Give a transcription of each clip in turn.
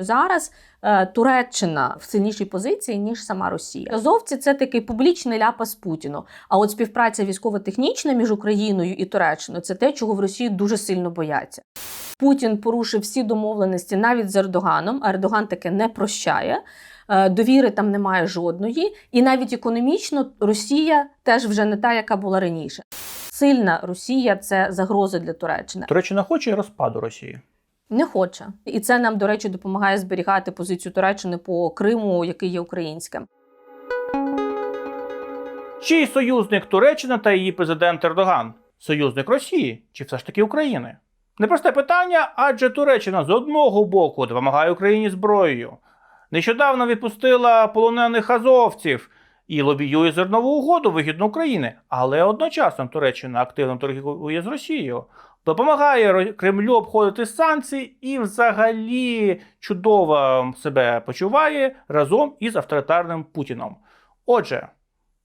Зараз е, Туреччина в сильнішій позиції ніж сама Росія. Азовці це такий публічний ляпас Путіну. А от співпраця військово-технічна між Україною і Туреччиною це те, чого в Росії дуже сильно бояться. Путін порушив всі домовленості навіть з Ердоганом. а Ердоган таке не прощає. Е, Довіри там немає жодної, і навіть економічно Росія теж вже не та, яка була раніше. Сильна Росія це загроза для Туреччини. Туреччина хоче розпаду Росії. Не хоче, і це нам, до речі, допомагає зберігати позицію Туреччини по Криму, який є українським. Чий союзник Туреччина та її президент Ердоган? Союзник Росії чи все ж таки України? Непросте питання, адже Туреччина з одного боку допомагає Україні зброєю. Нещодавно відпустила полонених азовців і лобіює зернову угоду вигідно України. Але одночасно Туреччина активно торгує з Росією, допомагає Кремлю обходити санкції і взагалі чудово себе почуває разом із авторитарним Путіном. Отже,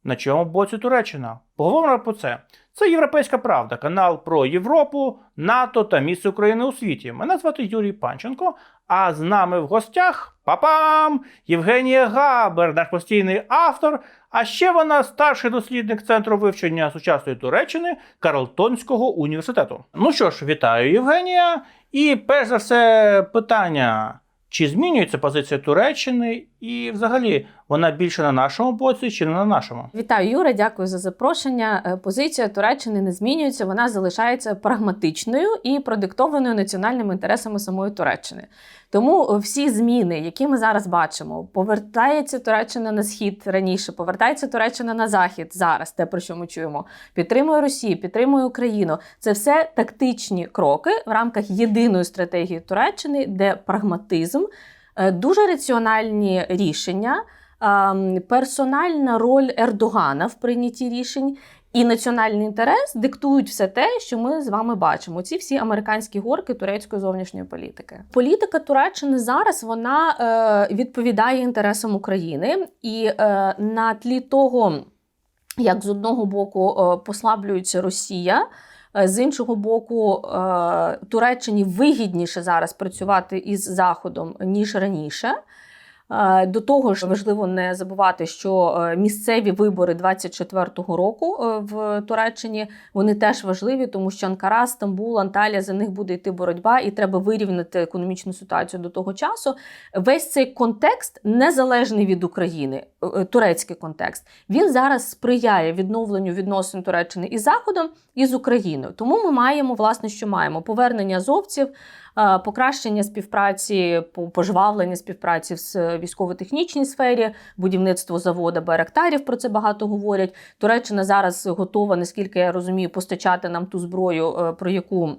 на чому боці Туреччина? Поговоримо про це. Це Європейська Правда, канал про Європу, НАТО та місце України у світі. Мене звати Юрій Панченко. А з нами в гостях папам Євгенія Габер, наш постійний автор. А ще вона старший дослідник Центру вивчення сучасної Туреччини Карлтонського університету. Ну що ж, вітаю, Євгенія. І перш за все, питання: чи змінюється позиція Туреччини, і взагалі вона більше на нашому боці чи не на нашому? Вітаю, Юра. Дякую за запрошення. Е, Позиція Туреччини не змінюється, вона залишається прагматичною і продиктованою національними інтересами самої Туреччини. Тому е, всі зміни, які ми зараз бачимо, повертається Туреччина на схід раніше, повертається Туреччина на захід зараз, те про що ми чуємо. Підтримує Росію, підтримує Україну. Це все тактичні кроки в рамках єдиної стратегії Туреччини, де прагматизм, дуже раціональні рішення, ем, персональна роль Ердогана в прийнятті рішень. І національний інтерес диктують все те, що ми з вами бачимо. Ці всі американські горки турецької зовнішньої політики. Політика Туреччини зараз вона е, відповідає інтересам України, і е, на тлі того, як з одного боку е, послаблюється Росія. Е, З іншого боку, е, Туреччині вигідніше зараз працювати із Заходом ніж раніше. Е, До того ж, важливо не забувати, що місцеві вибори 24-го року в Туреччині вони теж важливі, тому що Анкара, Стамбул, Анталія за них буде йти боротьба, і треба вирівняти економічну ситуацію до того часу. Весь цей контекст незалежний від України, турецький контекст. Він зараз сприяє відновленню відносин Туреччини із Заходом і з Україною. Тому ми маємо власне, що маємо повернення азовців. е, Покращення співпраці, пожвавлення співпраці в військово-технічній сфері, будівництво завода Байрактарів про це багато говорять. Туреччина зараз готова, наскільки я розумію, постачати нам ту зброю, е, про яку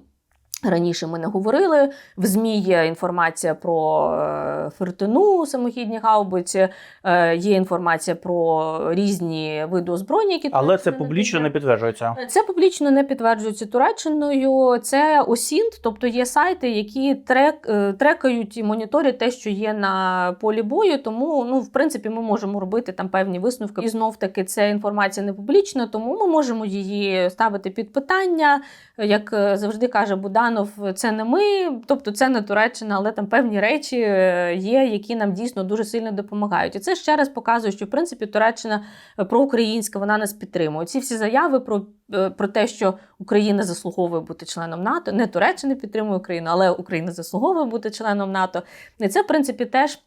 раніше ми не говорили. В ЗМІ є інформація про е, фертину, самохідні гаубиці, е, є інформація про різні види озброєння, які Але це публічно не підтверджується. Це публічно не підтверджується Туреччиною. Це ОСІНТ, тобто є сайти, які трек, е, трекають і моніторять те, що є на полі бою. Тому, ну, в принципі, ми можемо робити там певні висновки. І знов таки ця інформація не публічна, тому ми можемо її ставити під питання. Як е, завжди каже Буданов, це не ми, тобто це не Туреччина, але там певні речі е, є, які нам дійсно дуже сильно допомагають. І це ще раз показує, що в принципі Туреччина е, проукраїнська, вона нас підтримує. Ці всі заяви про, е, про те, що Україна заслуговує бути членом НАТО, не Туреччина підтримує Україну, але Україна заслуговує бути членом НАТО. І це, в принципі, теж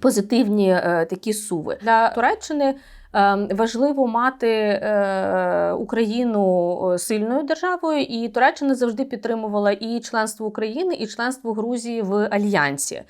позитивні такі суви для Туреччини. Е, Важливо мати е, Україну сильною державою, і Туреччина завжди підтримувала і членство України, і членство Грузії в альянсі.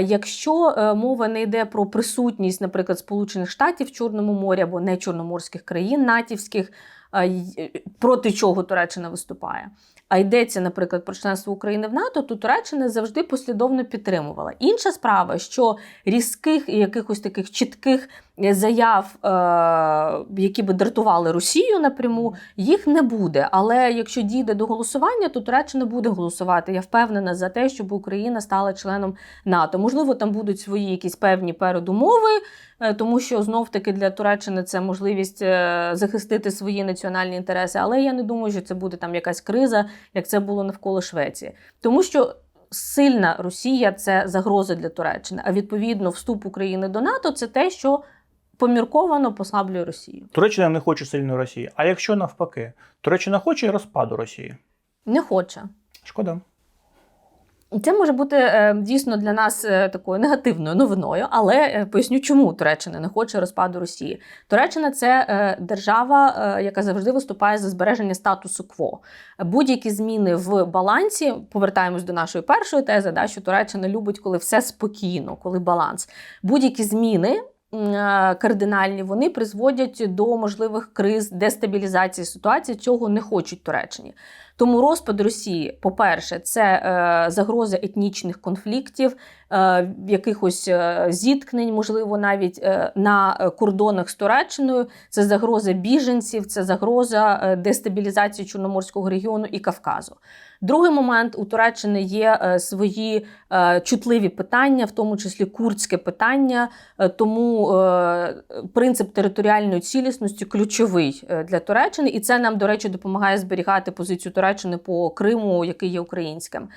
Якщо е, мова не йде про присутність, наприклад, Сполучених Штатів в Чорному морі або не чорноморських країн натівських, е, проти чого Туреччина виступає. А йдеться, наприклад, про членство України в НАТО, то Туреччина завжди послідовно підтримувала. Інша справа, що різких і якихось таких чітких заяв, е, які би дратували Росію напряму, їх не буде. Але якщо дійде до голосування, то Туреччина буде голосувати. Я впевнена за те, щоб Україна стала членом НАТО. Можливо, там будуть свої якісь певні передумови, е, тому що знов таки для Туреччини це можливість е, захистити свої національні інтереси. Але я не думаю, що це буде там якась криза, як це було навколо Швеції. Тому що сильна Росія це загроза для Туреччини. А відповідно, вступ України до НАТО це те, що помірковано послаблює Росію. Туреччина не хоче сильної Росії. А якщо навпаки, Туреччина хоче розпаду Росії. Не хоче. Шкода. І Це може бути е, дійсно для нас е, такою негативною новиною, але е, поясню, чому Туреччина не хоче розпаду Росії. Туреччина це держава, яка завжди виступає за збереження статусу кво. Будь-які зміни в балансі, повертаємось до нашої першої тези, да, що Туреччина любить, коли все спокійно, коли баланс. Будь-які зміни. Е, Кардинальні вони призводять до можливих криз, дестабілізації ситуації, цього не хочуть Туреччині. Тому розпад Росії, по-перше, це е, загроза етнічних конфліктів, е, якихось зіткнень, можливо, навіть на кордонах з Туреччиною. Це загроза біженців, це загроза дестабілізації Чорноморського регіону і Кавказу. Другий момент у Туреччини є е, свої е, чутливі питання, в тому числі курдське питання. Е, Тому принцип територіальної цілісності ключовий для Туреччини, і це нам, до речі, допомагає зберігати позицію Туреччини по Криму, який є українським.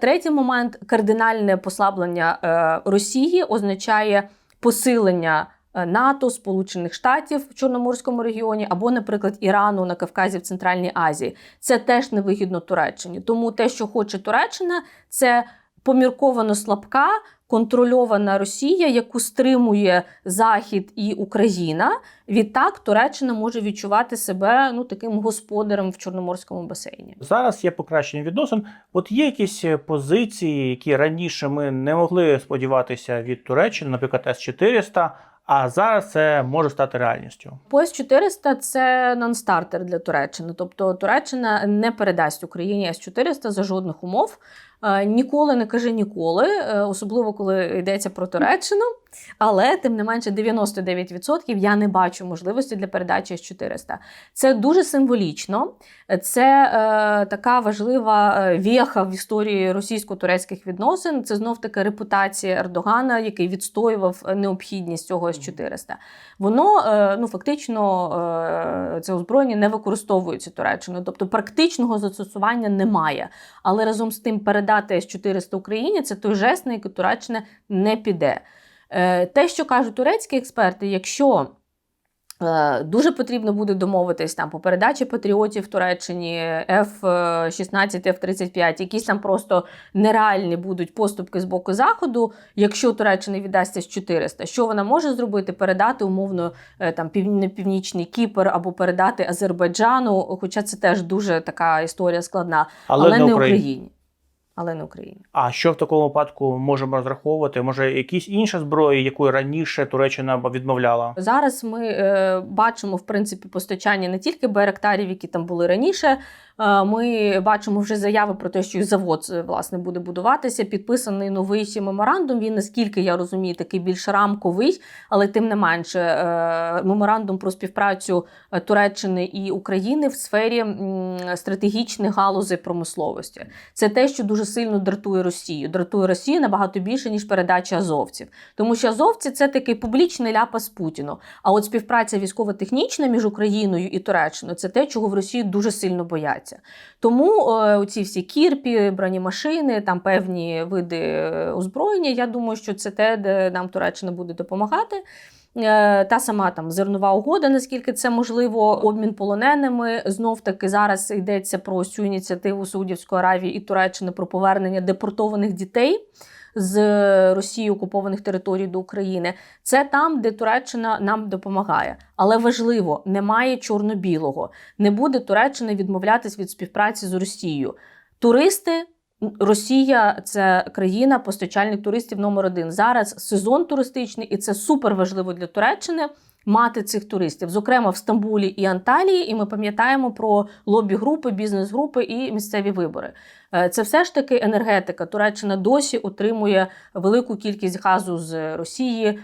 Третій момент кардинальне послаблення Росії означає посилення. Е, НАТО, Сполучених Штатів в Чорноморському регіоні або, наприклад, Ірану на Кавказі в Центральній Азії. Це теж невигідно Туреччині. Тому те, що хоче Туреччина, це помірковано слабка, контрольована Росія, яку стримує Захід і Україна. Відтак Туреччина може відчувати себе ну таким господарем в Чорноморському басейні. Зараз є покращення відносин. От є якісь е, позиції, які раніше ми не могли сподіватися від Туреччини, наприклад, С-400, а зараз це може стати реальністю. Пояс 400 – це нон-стартер для Туреччини. Тобто Туреччина не передасть Україні С-400 за жодних умов. Е, Ніколи не каже ніколи, е, особливо коли йдеться про Туреччину. Але тим не менше 99% я не бачу можливості для передачі С-400. Це дуже символічно. Це е, така важлива е, віха в історії російсько-турецьких відносин. Це знов таки репутація Ердогана, який відстоював необхідність цього С-400. Воно е, ну фактично е, це озброєння не використовується Туреччиною, тобто практичного застосування немає. Але разом з тим передати С-400 Україні це той жест, на який Туреччина не піде. Е, Те, що кажуть турецькі експерти, якщо е, дуже потрібно буде домовитись там по передачі патріотів в Туреччині F-16, F-35, якісь там просто нереальні будуть поступки з боку заходу. Якщо Туреччина віддасться з 400, що вона може зробити? Передати умовно е, там північний Кіпр або передати Азербайджану, хоча це теж дуже така історія складна, Але, але, не не Україні. Україні. Але не Україні. А що в такому випадку можемо розраховувати? Може, якісь інша зброя, яку раніше Туреччина відмовляла? Зараз ми е, бачимо в принципі постачання не тільки байрактарів, які там були раніше. Е, ми бачимо вже заяви про те, що завод е, власне буде будуватися. Підписаний новий меморандум. Він, наскільки я розумію, такий більш рамковий, але тим не менше, е, меморандум про співпрацю е, Туреччини і України в сфері м, стратегічних галузей промисловості. Це те, що дуже сильно дратує Росію. Дратує Росію набагато більше ніж передача азовців. Тому що азовці це такий публічний ляпас Путіну. А от співпраця військово-технічна між Україною і Туреччиною це те, чого в Росії дуже сильно бояться. Тому е, оці всі кірпі, бронемашини, там певні види е, озброєння. Я думаю, що це те, де нам Туреччина буде допомагати. Е, Та сама там зернова угода, наскільки це можливо, обмін полоненими. Знов таки зараз йдеться про цю ініціативу Саудівської Аравії і Туреччини про повернення депортованих дітей з Росії окупованих територій до України. Це там, де Туреччина нам допомагає. Але важливо, немає чорно-білого. Не буде Туреччина відмовлятись від співпраці з Росією. Туристи. Росія це країна, постачальник туристів номер один. Зараз сезон туристичний, і це супер важливо для Туреччини мати цих туристів, зокрема в Стамбулі і Анталії. І ми пам'ятаємо про лобі-групи, бізнес-групи і місцеві вибори. Е, Це все ж таки енергетика. Туреччина досі отримує велику кількість газу з Росії, е,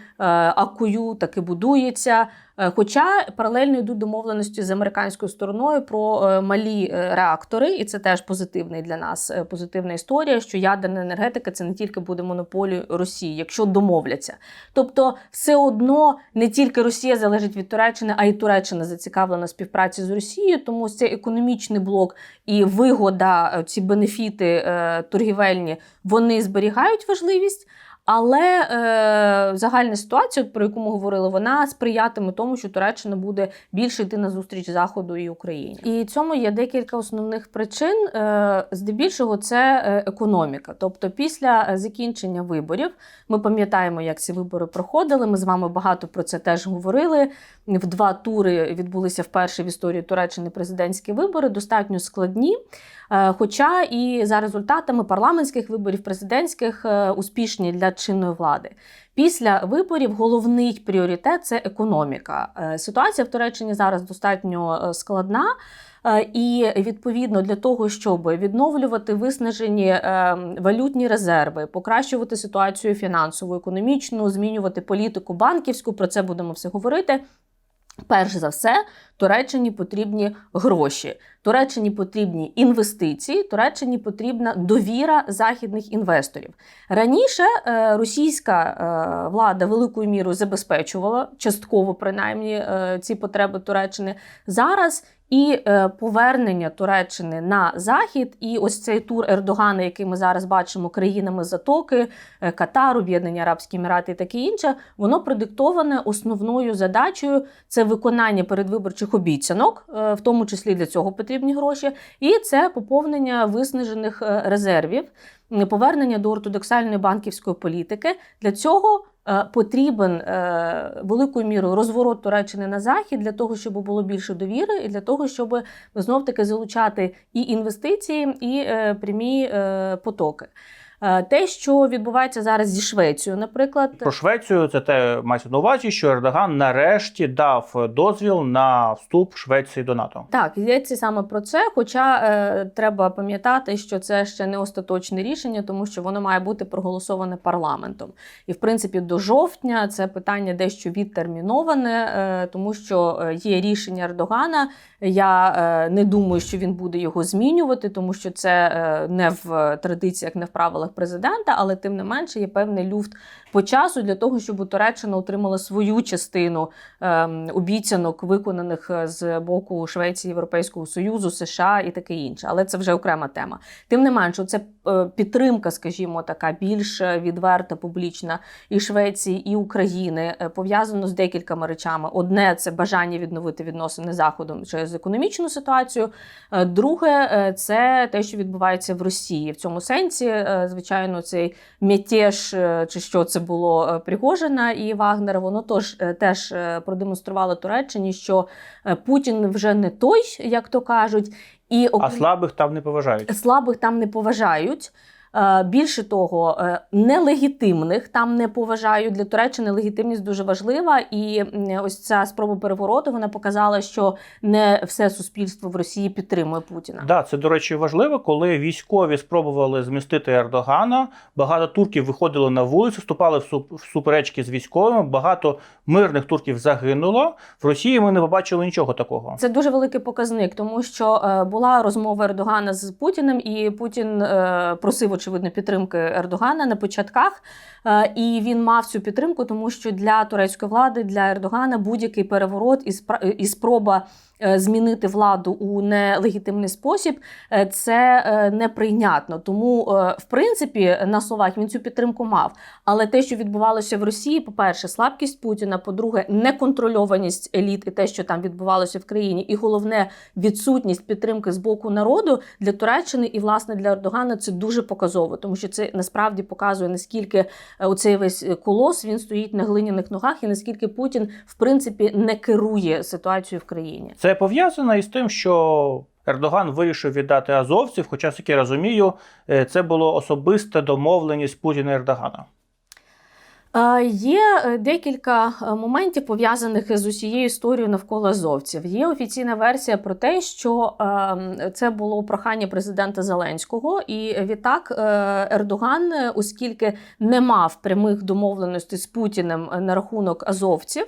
Акую таки будується. Е, Хоча паралельно йдуть домовленості з американською стороною про е, малі е, реактори, і це теж позитивний для нас позитивна історія, що ядерна енергетика це не тільки буде монополією Росії, якщо домовляться. Тобто, все одно не тільки Росія залежить від Туреччини, а й Туреччина зацікавлена співпраці з Росією. Тому цей економічний блок і вигода, ці бенефіти торгівельні вони зберігають важливість. Але е, загальна ситуація, про яку ми говорили, вона сприятиме тому, що Туреччина буде більше йти на зустріч Заходу і Україні. І цьому є декілька основних причин. Е, здебільшого, це е, економіка. Тобто, після е, закінчення виборів ми пам'ятаємо, як ці вибори проходили. Ми з вами багато про це теж говорили. В два тури відбулися вперше в історії Туреччини президентські вибори, достатньо складні. Е, Хоча і за результатами парламентських виборів, президентських успішні для чинної влади. Після виборів головний пріоритет це економіка. Е, Ситуація в Туреччині зараз достатньо е, складна. Е, І відповідно для того, щоб відновлювати виснажені валютні резерви, покращувати ситуацію фінансову, економічну, змінювати політику банківську, про це будемо все говорити. Перш за все, Туреччині потрібні гроші, Туреччині потрібні інвестиції, Туреччині потрібна довіра західних інвесторів. Раніше е, російська е, влада великою мірою забезпечувала частково, принаймні, е, ці потреби Туреччини. Зараз і е, повернення Туреччини на захід, і ось цей тур Ердогана, який ми зараз бачимо країнами Затоки, е, Катар, Об'єднані Арабські Емірати і таке інше, воно продиктоване основною задачею це виконання передвиборчих обіцянок, е, в тому числі для цього потрібні гроші, і це поповнення виснажених резервів, повернення до ортодоксальної банківської політики. Для цього потрібен е, великою мірою розворот Туреччини на захід для того, щоб було більше довіри, і для того, щоб знов таки залучати і інвестиції, і е, прямі е, потоки. Е, Те, що відбувається зараз зі Швецією, наприклад, Про Швецію це те мається на увазі, що Ердоган нарешті дав дозвіл на вступ Швеції до НАТО. Так, йдеться саме про це. Хоча е, треба пам'ятати, що це ще не остаточне рішення, тому що воно має бути проголосоване парламентом. І в принципі, до жовтня це питання дещо відтерміноване, е, тому що е, є рішення Ердогана. Я е, не думаю, що він буде його змінювати, тому що це е, не в традиціях, не в правилах президента, але тим не менше є певний люфт по часу для того, щоб Туреччина отримала свою частину ем, обіцянок, виконаних е, з боку Швеції, Європейського Союзу, США і таке інше. Але це вже окрема тема. Тим не менше, це е, підтримка, скажімо, така більш е, відверта, публічна і Швеції, і України пов'язано з декількома речами. Одне це бажання відновити відносини заходом через економічну ситуацію. Друге, це те, що відбувається в Росії. В цьому сенсі, е, звичайно, цей мятеж, е, чи що це було е, Пригожина і Вагнера, воно тож е, теж продемонструвало Туреччині, що Путін вже не той, як то кажуть, і А слабих там не поважають. слабих там не поважають. Е, Більше того, е, нелегітимних там не поважають. Для Туреччини легітимність дуже важлива, і ось ця спроба перевороту вона показала, що не все суспільство в Росії підтримує Путіна. Да, це до речі важливо, коли військові спробували змістити Ердогана. Багато турків виходили на вулицю, вступали в суп- суперечки з військовими. Багато мирних турків загинуло. В Росії ми не побачили нічого такого. Це дуже великий показник, тому що е, була розмова Ердогана з Путіним, і Путін просив очевидно підтримки Ердогана на початках. Е, і він мав цю підтримку, тому що для турецької влади, для Ердогана будь-який переворот і спроба е, змінити владу у нелегітимний спосіб е, це неприйнятно. Тому, в принципі, на словах він цю підтримку мав. Але те, що відбувалося в Росії, по-перше, слабкість Путіна, по-друге, неконтрольованість еліт і те, що там відбувалося в країні, і головне відсутність підтримки з боку народу для Туреччини і власне для Ердогана це дуже показово, тому що це насправді показує наскільки е, оцей весь колос він стоїть на глиняних ногах, і наскільки Путін в принципі не керує ситуацією в країні. Це пов'язано із тим, що Ердоган вирішив віддати азовців, хоча, як я розумію, е, це було особиста домовленість Путіна і Ердогана. Є е, декілька е, моментів пов'язаних з усією історією навколо азовців. Є офіційна версія про те, що е, це було прохання президента Зеленського, і відтак Ердоган, оскільки не мав прямих домовленостей з Путіним на рахунок азовців.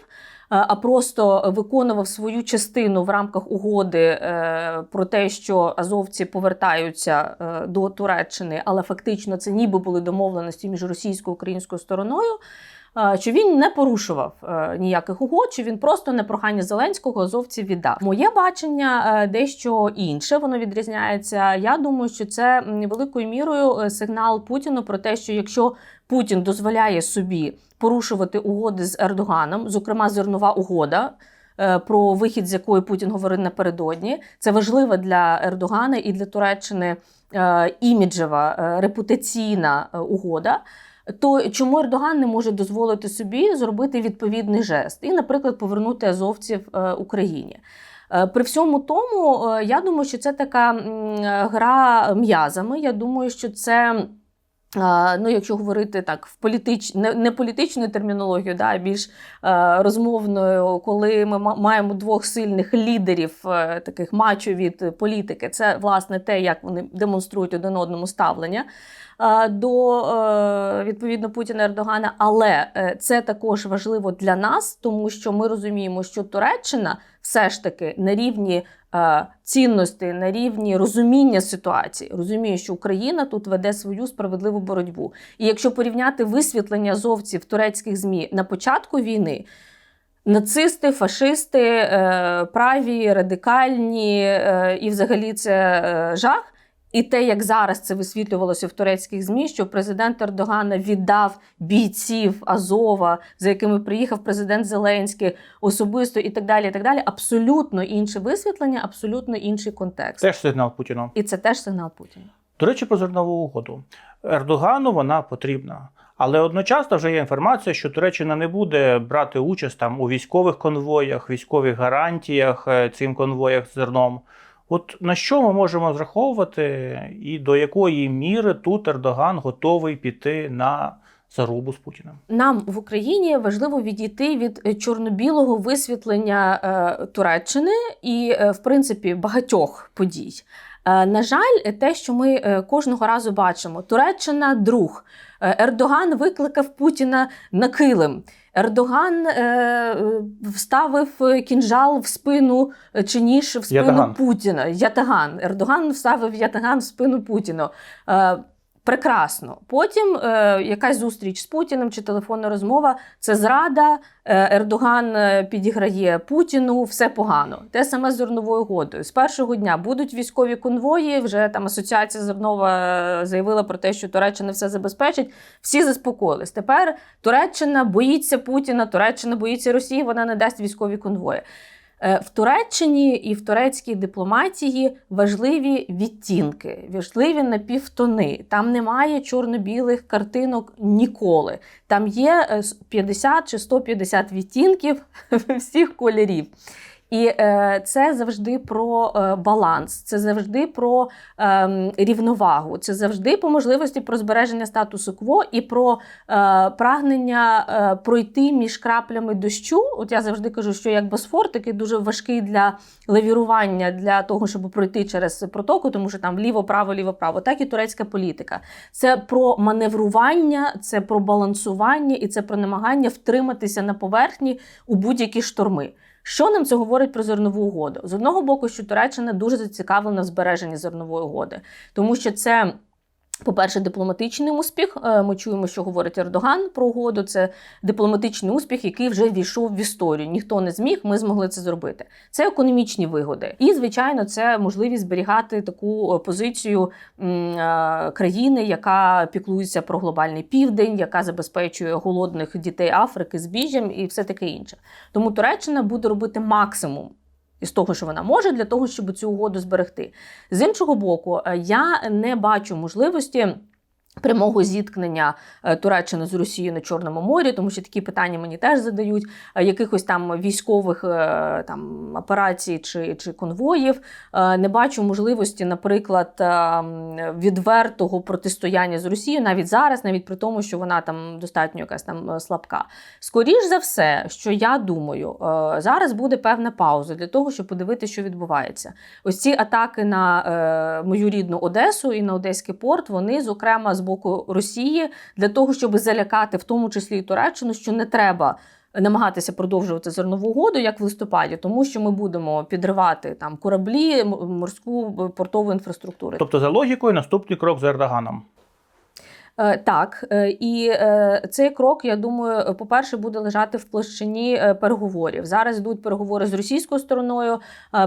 Е, А просто виконував свою частину в рамках угоди е, про те, що азовці повертаються е, до Туреччини, але фактично це ніби були домовленості між російською і українською стороною. Що він не порушував е, ніяких угод, що він просто на прохання Зеленського азовців віддав. Моє бачення е, дещо інше, воно відрізняється. Я думаю, що це великою мірою е, сигнал Путіну про те, що якщо Путін дозволяє собі порушувати угоди з Ердоганом, зокрема зернова угода. Про вихід, з якої Путін говорив напередодні, це важливо для Ердогана і для Туреччини іміджева репутаційна угода. То чому Ердоган не може дозволити собі зробити відповідний жест і, наприклад, повернути азовців е, Україні? Е, При всьому тому, е, я думаю, що це така гра м'язами. Я думаю, що це. Ну, якщо говорити так в політич... не, політичною термінологією, да, а більш е, розмовною, коли ми ма- маємо двох сильних лідерів, е, таких мачо від політики, це власне те, як вони демонструють один одному ставлення до е, відповідно Путіна Ердогана. Але е, це також важливо для нас, тому що ми розуміємо, що Туреччина все ж таки на рівні е, цінностей, на рівні розуміння ситуації, розуміє, що Україна тут веде свою справедливу боротьбу. І якщо порівняти висвітлення азовців турецьких змі на початку війни. Нацисти, фашисти, е, праві, радикальні, е, і взагалі це е, жах. І те, як зараз це висвітлювалося в турецьких змі, що президент Ердогана віддав бійців Азова, за якими приїхав президент Зеленський особисто, і так далі. і так далі. Абсолютно інше висвітлення, абсолютно інший контекст. Теж сигнал Путіну. І це теж сигнал Путіна. До речі, про зернову угоду. Ердогану вона потрібна. Але одночасно вже є інформація, що Туреччина не буде брати участь там у військових конвоях, військових гарантіях е, цим конвоях з зерном. От на що ми можемо зраховувати, і до якої міри тут Ердоган готовий піти на зарубу з Путіним? Нам в Україні важливо відійти від чорно-білого висвітлення е, Туреччини і, е, в принципі, багатьох подій. Е, на жаль, те, що ми кожного разу бачимо, Туреччина друг. Ердоган викликав Путіна на килим. Ердоган е, вставив кінжал в спину е, чи ніж в спину Ятаган. Путіна. Ятаган. Ердоган вставив ятаган в спину Путіна. Е, Прекрасно. Потім е, якась зустріч з Путіним чи телефонна розмова це зрада. Е, Ердоган е, підіграє Путіну, все погано. Те саме з зерновою угодою. З першого дня будуть військові конвої. Вже там асоціація зернова е, заявила про те, що Туреччина все забезпечить. Всі заспокоїлись. Тепер Туреччина боїться Путіна, Туреччина боїться Росії. Вона не дасть військові конвої. Е, В Туреччині і в турецькій дипломатії важливі відтінки, важливі напівтони. Там немає чорно-білих картинок ніколи. Там є е, с- 50 чи 150 відтінків всіх кольорів. І е, це завжди про е, баланс, це завжди про е, рівновагу, це завжди по можливості про збереження статусу кво і про е, прагнення пройти між краплями дощу. От я завжди кажу, що як Босфор такий дуже важкий для лавірування, для того, щоб пройти через протоку, тому що там вліво, право, ліво, право, так і турецька політика. Це про маневрування, це про балансування і це про намагання втриматися на поверхні у будь-які шторми. Що нам це говорить про зернову угоду? З одного боку, що Туреччина дуже зацікавлена в збереженні зернової угоди, тому що це. По-перше, дипломатичний успіх. Е, Ми чуємо, що говорить Ердоган про угоду. Це дипломатичний успіх, який вже війшов в історію. Ніхто не зміг, ми змогли це зробити. Це економічні вигоди. І, звичайно, це можливість зберігати таку е, позицію е, країни, яка піклується про глобальний південь, яка забезпечує голодних дітей Африки збіжжям і все таке інше. Тому Туреччина буде робити максимум. Із того, що вона може, для того, щоб цю угоду зберегти. З іншого боку, е, я не бачу можливості. Прямого зіткнення е, Туреччини з Росією на Чорному морі, тому що такі питання мені теж задають. е, Якихось там військових е, там операцій чи, чи конвоїв. Не бачу можливості, наприклад, відвертого протистояння з Росією навіть зараз, навіть при тому, що вона там достатньо якась там слабка. Скоріш за все, що я думаю, зараз буде певна пауза для того, щоб подивитися, що відбувається. Ось ці атаки на мою рідну Одесу і на Одеський порт, вони, зокрема, з боку Росії, для того, щоб залякати, в тому числі і Туреччину, що не треба. Намагатися продовжувати зернову угоду як в листопаді, тому що ми будемо підривати там кораблі, морську портову інфраструктуру. Тобто, за логікою, наступний крок з Ердоганом. Е, Так, е, і е, цей крок, я думаю, по-перше, буде лежати в площині переговорів. Зараз йдуть переговори з російською стороною.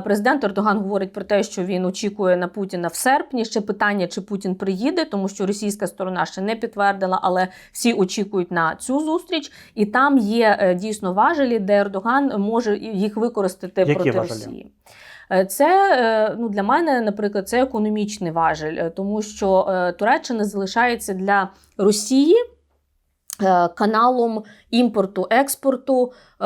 Президент Ердоган говорить про те, що він очікує на Путіна в серпні. Ще питання, чи Путін приїде, тому що російська сторона ще не підтвердила, але всі очікують на цю зустріч. І там є дійсно важелі, де Ердоган може їх використати Які проти важелі? Росії. Е, Це е, ну для мене, наприклад, це економічний важель, е, тому що Туреччина залишається для Росії каналом імпорту, експорту, е,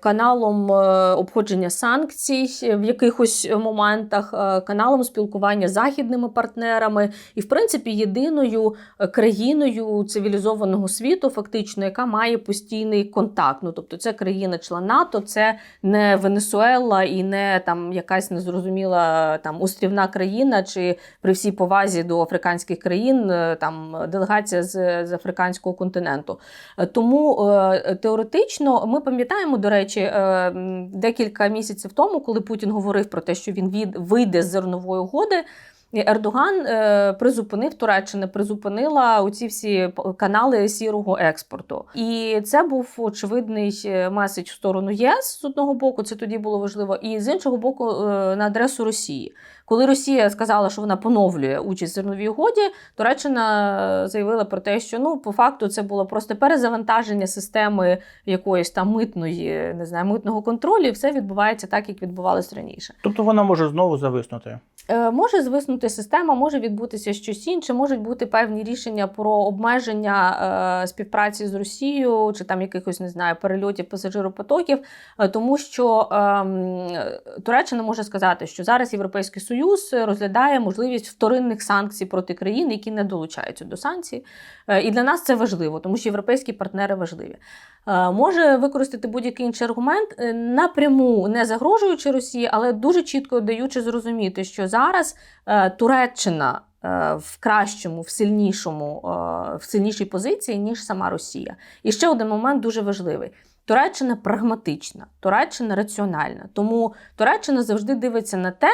каналом е, обходження санкцій в якихось моментах, е, каналом спілкування з західними партнерами, і, в принципі, єдиною країною цивілізованого світу, фактично, яка має постійний контакт. Ну, тобто, це країна-член НАТО, це не Венесуела і не там якась незрозуміла там острівна країна, чи при всій повазі до африканських країн, там делегація з, з африканського континенту. Тому теоретично ми пам'ятаємо, до речі, е, декілька місяців тому, коли Путін говорив про те, що він вийде з зернової угоди. Ердоган е, призупинив Туреччина, призупинила оці всі канали сірого експорту. І це був очевидний е, меседж в сторону ЄС з одного боку, це тоді було важливо, і з іншого боку, е, на адресу Росії. Коли Росія сказала, що вона поновлює участь в зерновій угоді, Туреччина заявила про те, що ну по факту це було просто перезавантаження системи якоїсь там митної, не знаю, митного контролю, і все відбувається так, як відбувалось раніше. Тобто вона може знову зависнути. Е, Може звиснути система, може відбутися щось інше, можуть бути певні рішення про обмеження е, співпраці з Росією чи там якихось не знаю перельотів пасажиропотоків, е, тому що ем, Туреччина може сказати, що зараз Європейський Союз розглядає можливість вторинних санкцій проти країн, які не долучаються до санкцій. І для нас це важливо, тому що європейські партнери важливі. Може використати будь-який інший аргумент, напряму не загрожуючи Росії, але дуже чітко даючи зрозуміти, що зараз е, Туреччина е, в кращому, в сильнішому, е, в сильнішій позиції, ніж сама Росія. І ще один момент дуже важливий. Туреччина прагматична, Туреччина раціональна. Тому Туреччина завжди дивиться на те,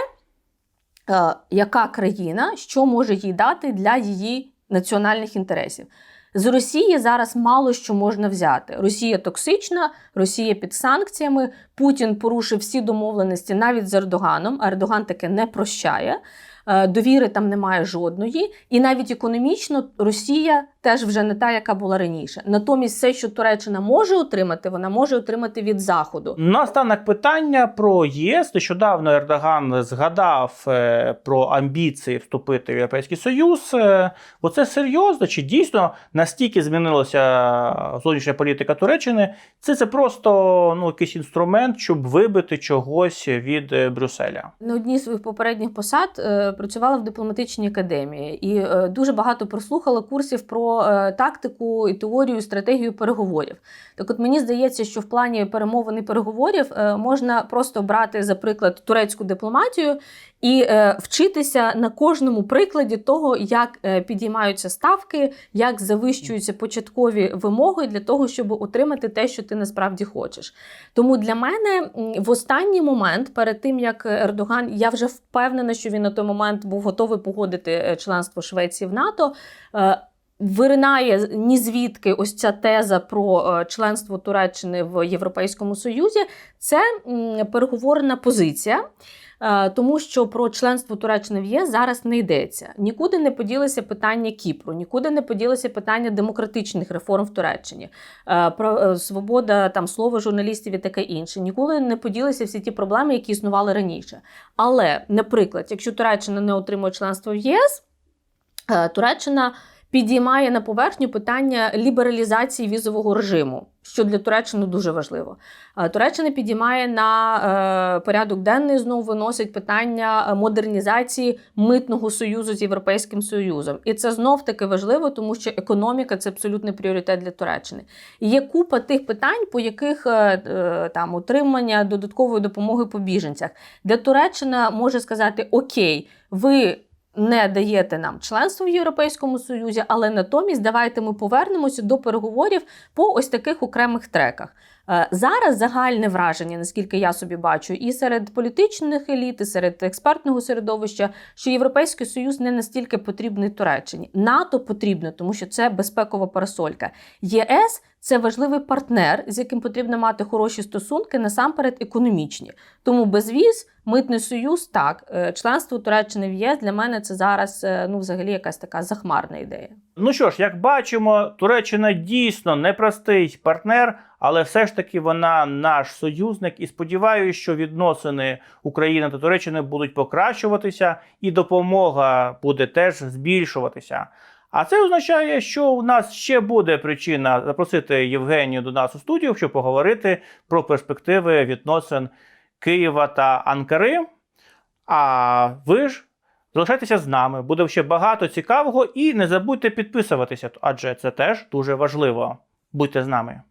яка країна що може їй дати для її національних інтересів. З Росії зараз мало що можна взяти. Росія токсична, Росія під санкціями. Путін порушив всі домовленості навіть з Ердоганом. а Ердоган таке не прощає. Е, Довіри там немає жодної, і навіть економічно Росія теж вже не та, яка була раніше. Натомість, все, що Туреччина може отримати, вона може отримати від заходу. Наостанок питання про ЄС. Нещодавно Ердоган згадав е, про амбіції вступити в Європейський Союз. Е, Оце серйозно чи дійсно настільки змінилася зовнішня політика Туреччини? Це це просто ну, якийсь інструмент, щоб вибити чогось від е, Брюсселя. На одній з своїх попередніх посад працювала в дипломатичній академії і дуже багато прослухала курсів про е, тактику і теорію, стратегію переговорів. Так, от мені здається, що в плані перемовин і переговорів е, можна просто брати за приклад турецьку дипломатію і е, вчитися на кожному прикладі того, як підіймаються ставки, як завищуються початкові вимоги для того, щоб отримати те, що ти насправді хочеш. Тому для мене в останній момент, перед тим як Ердоган, я вже впевнена, що він на той момент був готовий погодити членство Швеції в НАТО. Виринає ні звідки ось ця теза про е, членство Туреччини в Європейському Союзі. Це переговорна позиція. Е, Тому що про членство Туреччини в ЄС зараз не йдеться. Нікуди не поділося питання Кіпру, нікуди не поділося питання демократичних реформ в Туреччині, е, про свобода там слова журналістів і таке інше. Ніколи не поділися всі ті проблеми, які існували раніше. Але, наприклад, якщо Туреччина не отримує членство в ЄС, Туреччина підіймає на поверхню питання лібералізації візового режиму, що для Туреччини дуже важливо. Е, Туреччина підіймає на е, порядок денний знову виносить питання е, модернізації митного союзу з Європейським Союзом. І це знов таки важливо, тому що економіка це абсолютний пріоритет для Туреччини. Є купа тих питань, по яких там отримання додаткової допомоги по біженцях, де Туреччина може сказати: Окей, ви не даєте нам членство в Європейському Союзі, але натомість давайте ми повернемося до переговорів по ось таких окремих треках. Е, Зараз загальне враження, наскільки я собі бачу, і серед політичних еліт, і серед експертного середовища, що Європейський Союз не настільки потрібний Туреччині. НАТО потрібно, тому що це безпекова парасолька. ЄС це важливий партнер, з яким потрібно мати хороші стосунки, насамперед економічні. Тому безвіз, митний союз, так, Е, членство Туреччини в ЄС для мене це зараз е, ну, взагалі якась така захмарна ідея. Ну що ж, як бачимо, Туреччина дійсно непростий партнер, але все ж таки вона наш союзник, і сподіваюся, що відносини України та Туреччини будуть покращуватися, і допомога буде теж збільшуватися. А це означає, що у нас ще буде причина запросити Євгенію до нас у студію, щоб поговорити про перспективи відносин Києва та Анкари. А ви ж залишайтеся з нами, буде ще багато цікавого, і не забудьте підписуватися, адже це теж дуже важливо. Будьте з нами.